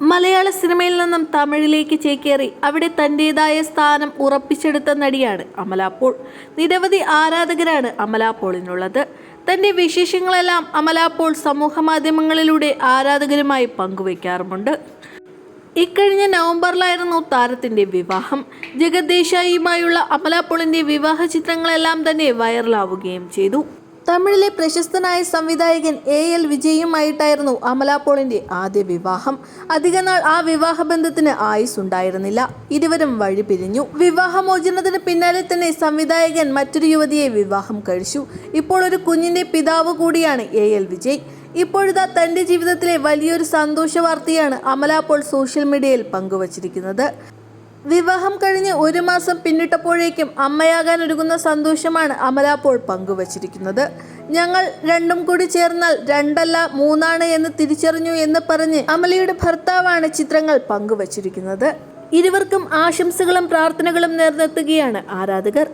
മലയാള സിനിമയിൽ നിന്നും തമിഴിലേക്ക് ചേക്കേറി അവിടെ തന്റെതായ സ്ഥാനം ഉറപ്പിച്ചെടുത്ത നടിയാണ് അമല നിരവധി ആരാധകരാണ് അമല തന്റെ വിശേഷങ്ങളെല്ലാം അമല സമൂഹ മാധ്യമങ്ങളിലൂടെ ആരാധകരുമായി പങ്കുവയ്ക്കാറുമുണ്ട്. ഇക്കഴിഞ്ഞ നവംബറിലായിരുന്നു താരത്തിന്റെ വിവാഹം. ജഗദ്ദേശായിയുമായുള്ള അമല വിവാഹ ചിത്രങ്ങളെല്ലാം തന്നെ വൈറലാവുകയും ചെയ്തു. തമിഴിലെ പ്രശസ്തനായ സംവിധായകൻ എ എൽ വിജയുമായിട്ടായിരുന്നു അമല പോളിന്റെ ആദ്യ വിവാഹം. അധികനാൾ ആ വിവാഹബന്ധത്തിന് ആയുസ് ഉണ്ടായിരുന്നില്ല ഇരുവരും വഴി പിരിഞ്ഞു. വിവാഹമോചനത്തിന് പിന്നാലെ തന്നെ സംവിധായകൻ മറ്റൊരു യുവതിയെ വിവാഹം കഴിച്ചു. ഇപ്പോൾ ഒരു കുഞ്ഞിന്റെ പിതാവ് കൂടിയാണ് എ എൽ വിജയ്. ഇപ്പോഴിതാ തന്റെ ജീവിതത്തിലെ വലിയൊരു സന്തോഷ വാർത്തയാണ് അമല പോൾ സോഷ്യൽ മീഡിയയിൽ പങ്കുവച്ചിരിക്കുന്നത്. വിവാഹം കഴിഞ്ഞ് ഒരു മാസം പിന്നിട്ടപ്പോഴേക്കും അമ്മയാകാൻ ഒരുങ്ങുന്ന സന്തോഷമാണ് അമല പോൾ പങ്കുവച്ചിരിക്കുന്നത്. ഞങ്ങൾ രണ്ടും കൂടി ചേർന്നാൽ രണ്ടല്ല മൂന്നാണ് എന്ന് തിരിച്ചറിഞ്ഞു എന്ന് പറഞ്ഞ് അമലയുടെ ഭർത്താവാണ് ചിത്രങ്ങൾ പങ്കുവച്ചിരിക്കുന്നത്. ഇരുവർക്കും ആശംസകളും പ്രാർത്ഥനകളും നേർന്നെത്തുകയാണ് ആരാധകർ.